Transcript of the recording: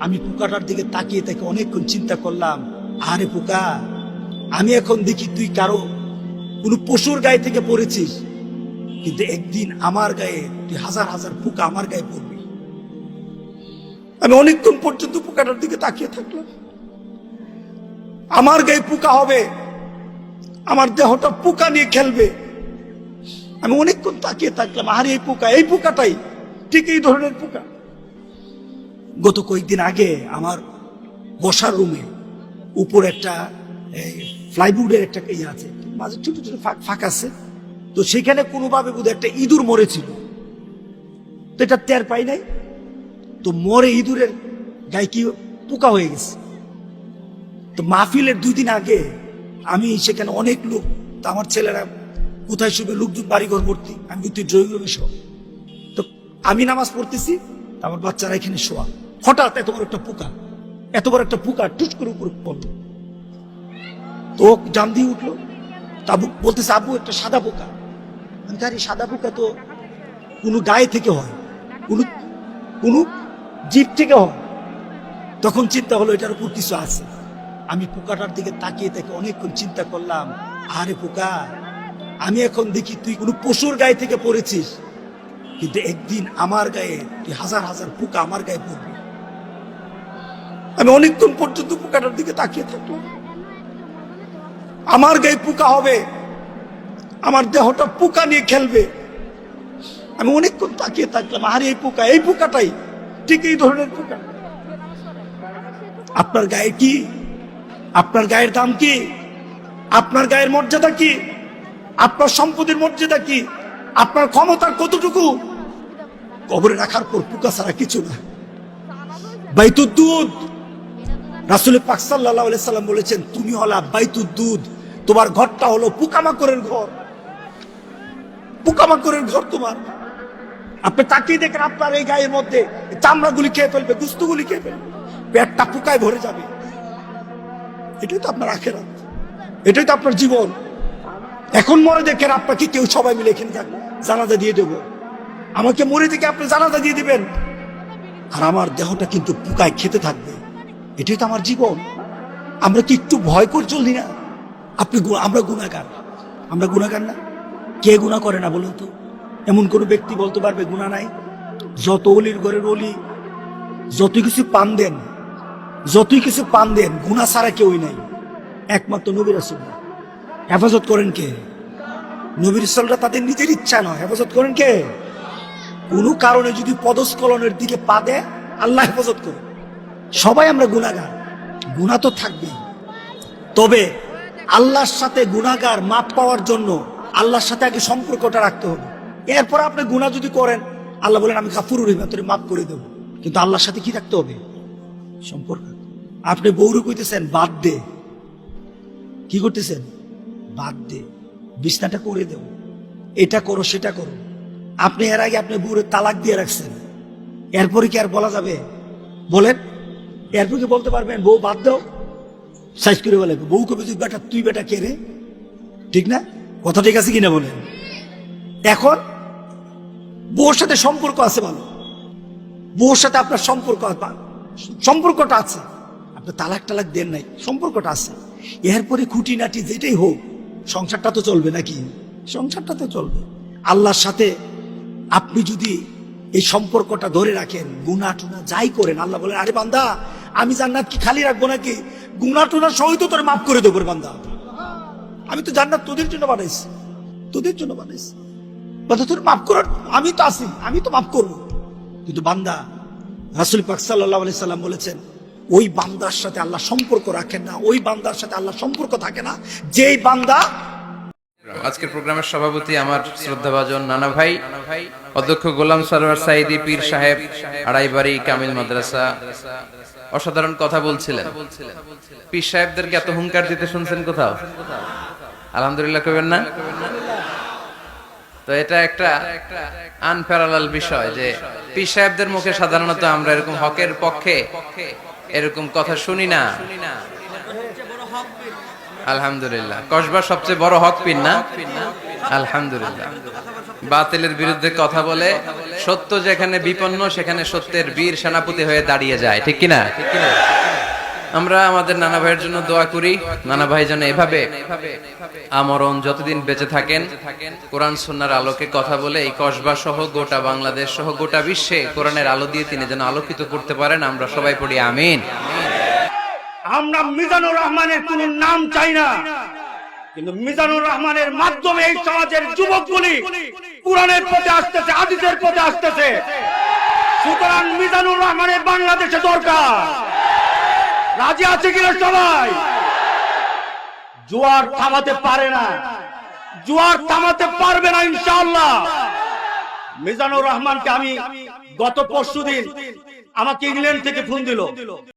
আমি পোকাটার দিকে তাকিয়ে তাকে অনেকক্ষণ চিন্তা করলাম, আরে পোকা, আমি এখন দেখি তুই কারও কোনো পশুর গায়ে থেকে পড়েছিস। কিন্তু একদিন আমার গায়ে, তুই হাজার হাজার পোকা আমার গায়ে পড়বি। আমি অনেকক্ষণ পর্যন্ত পোকাটার দিকে তাকিয়ে থাকলাম। আমার গায়ে পোকা হবে, আমার দেহটা পোকা নিয়ে খেলবে। আমি অনেকক্ষণ তাকিয়ে থাকলাম, আর এই পোকা, এই পোকাটাই ঠিক এই ধরনের পোকা। গত কয়েকদিন আগে আমার বসার রুমে উপর একটা ফ্লাইউডের একটা ইয়ে আছে, মাঝে ছোট ছোট ফাঁক ফাঁক আছে। তো সেখানে কোনোভাবে বোধহয় একটা ইঁদুর মরেছিল তো এটা টের পাই নাই। তো মরে ইঁদুরের গায়ে কি পোকা হয়ে গেছে। তো মাহফিলের দুই দিন আগে আমি সেখানে অনেক লোক, তো আমার ছেলেরা কোথায় শুবে, লোকজন বাড়িঘর ভর্তি, আমি তুই ড্রয়িং রুমে শো তো আমি নামাজ পড়তেছি আমার বাচ্চারা এখানে শোয়া। হঠাৎ এত বড় একটা পোকা, এত বড় একটা পোকা টুচ করে উপরে পড়ল। তো জাম দিয়ে উঠল। তাবু বলতেছে আবু একটা সাদা পোকা। আমি সাদা পোকা তো কোনো গায়ে থেকে হয়, কোনো কোনো জীব থেকে হয়। তখন চিন্তা হলো, এটার উপর কিছু আছে। আমি পোকাটার দিকে তাকিয়ে তাকে অনেকক্ষণ চিন্তা করলাম, আরে, পোকা, আমি এখন দেখি তুই কোনো পশুর গায়ে থেকে পড়েছিস। কিন্তু একদিন আমার গায়ে, তুই হাজার হাজার পোকা আমার গায়ে পড়বি। আমি অনেকক্ষণ পর্যন্ত পোকাটার দিকে তাকিয়ে থাকলাম। আমার গায়ে পোকা হবে, আমার দেহটা পোকা নিয়ে খেলবে। আমি অনেকক্ষণ তাকিয়ে থাকলাম, আরে এই পোকা, এই পোকাটাই, ঠিক এই ধরনের পোকা। আপনার গায়ে কি? আপনার গায়ের দাম কি? আপনার গায়ের মর্যাদা কি? আপনার সম্পদের মর্যাদা কি? আপনার ক্ষমতার কতটুকু? কবরে রাখার পর পোকা ছাড়া কিছু না। বাইতুদ্দুদ রাসুল পাক সাল্লাহ সাল্লাম বলেছেন, তুমি হলা দুধ তোমার ঘরটা হলো পোকামাকড়ের ঘর। পোকামাকড়ের ঘর তোমার। আপনি তাকিয়ে দেখেন আপনার এই গায়ের মধ্যে চামড়াগুলি খেয়ে ফেলবে, গুস্তুগুলি খেয়ে ফেলবে। পেটটা পোকায় ভরে যাবে। এটাই তো আপনার আখেরাত। এটাই তো আপনার জীবন। এখন মরে দেখেন আপনাকে কেউ সবাই মিলে এখানে যান জানাজা দিয়ে দেবো। আমাকে মরে দেখে আপনি জানাজা দিয়ে দিবেন। আর আমার দেহটা কিন্তু পোকায় খেতে থাকবে। এটাই তো আমার জীবন। আমরা কি একটু ভয় করে চলি না? আপনি আমরা গুণাগার আমরা গুণাগার না? কে গুণা করে না বলুন তো? এমন কোনো ব্যক্তি বলতে পারবে গুণা নাই? যত অলির ঘরের অলি যত কিছু পান দেন, যতই কিছু পান দেন গুণা ছাড়া কেউই নাই। একমাত্র নবীর রাসূল। হেফাজত করেন কে? নবীর রাসূলরা তাদের নিজের ইচ্ছা নয়। হেফাজত করেন কে? কোনো কারণে যদি পদস্খলনের দিকে পা দেয়, আল্লাহ হেফাজত করে সবাই আমরা গুণাগার গুণা তো থাকবেই। তবে আল্লাহর সাথে গুণাগার মাপ পাওয়ার জন্য আল্লাহর সাথে আগে সম্পর্কটা রাখতে হবে। এরপর আপনি গুণা যদি করেন, আল্লাহ বলেন, আমি কাপুর তোরে মাফ করে দেবো। কিন্তু আল্লাহর সাথে কি রাখতে হবে? সম্পর্ক। আপনি বৌরু কইতেছেন, বাদ দে। কি করতেছেন? বাদ দে। বিছনাটা করে দেব। এটা করো, সেটা করো। আপনি এর আগে আপনি বউরে তালাক দিয়ে রাখছেন। এরপরে কি আর বলা যাবে? বলেন এরপর কি বলতে পারবেন? বউ বাদ দাও। সাইজ করে বলে, বউ কবে তুই বেটা তুই বেটা কে রে? ঠিক না? কথা ঠিক আছে কিনা বলেন? এখন বউর সাথে সম্পর্ক আছে ভালো বউর সাথে আপনার সম্পর্ক সম্পর্কটা আছে। আপনি তালাক টালাক দেন নাই, সম্পর্কটা আছে। এরপরে খুঁটিনাটি যেটাই হোক, সংসারটা তো চলবে নাকি? সংসারটা তো চলবে। আল্লাহর সাথে আপনি যদি এই সম্পর্কটা ধরে রাখেন গুনা টুনা যাই করেন, আল্লাহ বলেন, আরে বান্দা আমি জান্নাত কি খালি রাখব নাকি? গুনা টুনা সহিত তোরে মাফ করে দেবো বান্দা। আমি তো জান্নাত তোদের জন্য বানাইছি। তোদের জন্য বানাইছি। বান্দা, তোর মাফ করার আমি তো আছি, আমি তো মাফ করব। কিন্তু বান্দা, রাসুল পাক সাল্লাহ আলি সাল্লাম বলেছেন, ওই বান্দার সাথে আল্লাহ সম্পর্ক রাখেন না, ওই বান্দার সাথে আল্লাহ সম্পর্ক থাকে না। যেই বান্দা আজকের প্রোগ্রামের সভাপতি আমার শ্রদ্ধাভাজন নানা ভাই, অধ্যক্ষ গোলাম সরোয়ার সাইদি পীর সাহেব, আড়াইবাড়ি কামিল মাদ্রাসা। অসাধারণ কথা বলছিলেন। পীর সাহেবদেরকে এত হুঙ্কার দিতে শুনছেন কোথাও? আলহামদুলিল্লাহ কবেন না? তো এটা একটা আনপ্যারালাল বিষয় যে পীর সাহেবদের মুখে সাধারণত আমরা এরকম হকের পক্ষে এরকম কথা শুনি না। আলহামদুলিল্লাহ। কসবা সবচেয়ে বড় হক পিন না? আলহামদুলিল্লাহ। বাতিলের বিরুদ্ধে কথা বলে সত্য যেখানে বিপন্ন, সেখানে সত্যের বীর সেনাপতি হয়ে দাঁড়িয়ে যায়। ঠিক কিনা? আমরা আমাদের নানা ভাইয়ের জন্য দোয়া করি। নানা ভাই যেন এভাবে আমরণ যতদিন বেঁচে থাকেন, কোরআন সুন্নার আলোকে কথা বলে, এই কসবা সহ গোটা বাংলাদেশ সহ গোটা বিশ্বে কোরআনের আলো দিয়ে তিনি যেন আলোকিত করতে পারেন। আমরা সবাই পড়ি আমিন। আমরা মিজানুর রহমানের কোন নাম চাই না। কিন্তু মিজানুর রহমানের মাধ্যমে এই সমাজের যুবকগুলি কোরআনের পথে আসতেছে আদিতের পথে আসতেছে। সুতরাং মিজানুর রহমানের বাংলাদেশে দরকার। রাজি আছে কিনা সবাই? জোয়ার থামাতে পারে না। জোয়ার থামাতে পারবে না, ইনশাআল্লাহ। মিজানুর রহমানকে আমি গত পরশুদিন আমাকে ইংল্যান্ড থেকে ফোন দিল।